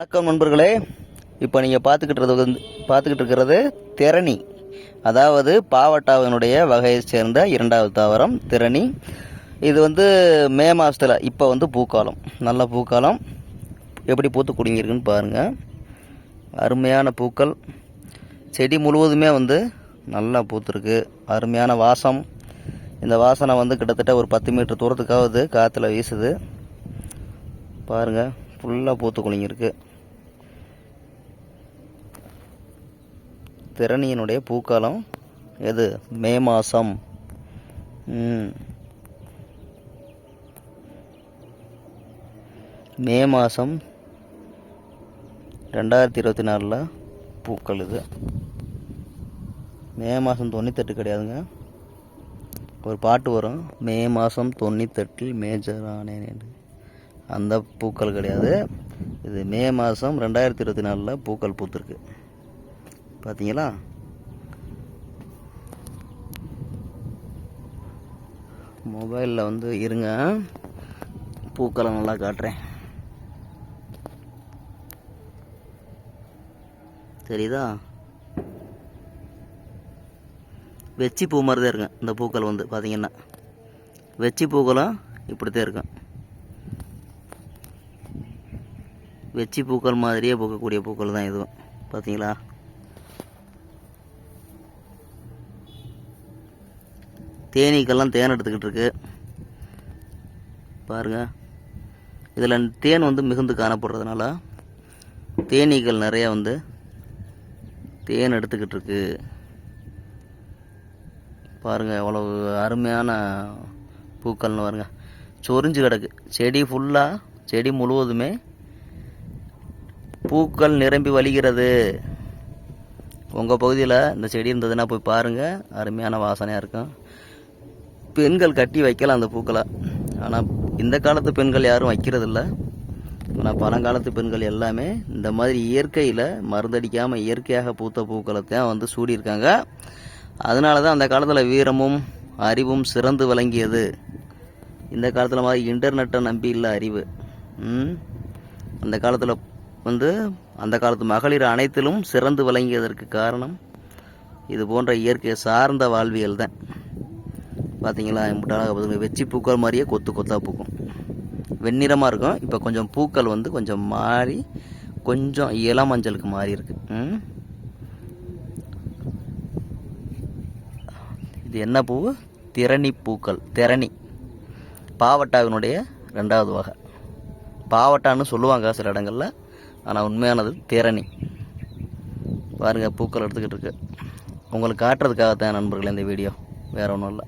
வணக்கம் நண்பர்களே. இப்போ நீங்கள் பார்த்துக்கிட்டு வந்து பார்த்துக்கிட்டு இருக்கிறது திரணி அதாவது பாவட்டாவினுடைய வகையை சேர்ந்த இரண்டாவது தாவரம் திரணி இது வந்து மே மாதத்தில் இப்போ வந்து பூக்காலம். நல்ல பூக்காலம். எப்படி பூத்து குடிங்கிருக்குன்னு பாருங்கள் அருமையான பூக்கள். செடி முழுவதுமே வந்து நல்லா பூத்துருக்கு. அருமையான வாசம். இந்த வாசனை வந்து கிட்டத்தட்ட ஒரு பத்து மீட்டர் தூரத்துக்காவது காற்றுல வீசுது. பாருங்கள் ஃபுல்லாக பூத்து குலுங்கியிருக்கு. திறனியினுடைய பூக்காலம் எது? மே மாதம் மே. மாதம் ரெண்டாயிரத்தி இருபத்தி நாலில் பூக்கள் இது. மே மாதம் தொண்ணூத்தெட்டு கிடையாதுங்க. ஒரு பாட்டு வரும். மே மாதம் தொண்ணூத்தெட்டில் மேஜரானேன் என்று. அந்த பூக்கள் கிடையாது. இது மே மாதம் ரெண்டாயிரத்தி இருபத்தி நாலில் பூக்கள் பூத்துருக்கு. பார்த்தீங்களா மொபைலில் வந்து இருங்க. பூக்களை நல்லா காட்டுறேன். தெரியுதா? வெச்சி பூ மாதிரி தான் இருக்கும். இந்த பூக்கள் வந்து பார்த்தீங்கன்னா வெச்சி பூக்களும் இப்படி தான் இருக்கும். வெச்சி பூக்கள் மாதிரியே பூக்கக்கூடிய பூக்கள் தான் இதுவும். பார்த்தீங்களா தேனீக்கெல்லாம் தேன் எடுத்துக்கிட்டு இருக்கு. பாருங்க. இதில் தேன் வந்து மிகுந்து காணப்படுறதுனால தேனீக்கள் நிறையா வந்து தேன் எடுத்துக்கிட்டு இருக்கு. பாருங்கள் எவ்வளவு அருமையான பூக்கள்னு பாருங்க. சொரிஞ்சு கிடக்கு. செடி ஃபுல்லாக செடி முழுவதுமே பூக்கள் நிரம்பி வழிகிறது. உங்கள் பகுதியில் இந்த செடி இருந்ததுன்னா போய் பாருங்கள் அருமையான வாசனையாக இருக்கும். பெண்கள் கட்டி வைக்கலாம் அந்த பூக்களை. ஆனால் இந்த காலத்து பெண்கள் யாரும் வைக்கிறதில்ல. ஆனால் பழங்காலத்து பெண்கள் எல்லாமே இந்த மாதிரி இயற்கையில் மருந்தடிக்காமல் இயற்கையாக பூத்த பூக்களை தான் வந்து சூடியிருக்காங்க. அதனால தான் அந்த காலத்தில் வீரமும் அறிவும் சிறந்து விளங்கியது. இந்த காலத்தில் மாதிரி இன்டர்நெட்டை நம்பி இல்லை அறிவு. அந்த காலத்தில் வந்து அந்த காலத்து மகளிர் அனைத்திலும் சிறந்து விளங்கியதற்கு காரணம் இது போன்ற இயற்கை சார்ந்த வாழ்வியல் தான். பார்த்தீங்களா முட்டாளாக பார்த்துங்க வெச்சி பூக்கள் மாதிரியே கொத்து கொத்தாக பூக்கும். வெண்ணிறமாக இருக்கும். இப்போ கொஞ்சம் பூக்கள் வந்து கொஞ்சம் மாறி கொஞ்சம் இளமஞ்சளுக்கு மாறி இருக்கு. இது என்ன பூ? திரணி பூக்கள். திரணி. பாவட்டாவினுடைய ரெண்டாவது வகை. பாவட்டான்னு சொல்லுவாங்க சில இடங்களில். ஆனால் உண்மையானது திறனி பாருங்கள் பூக்கள் எடுத்துக்கிட்டு இருக்கு. உங்களுக்கு காட்டுறதுக்காகத்தான் நண்பர்களே இந்த வீடியோ. வேறு ஒன்றும் இல்லை.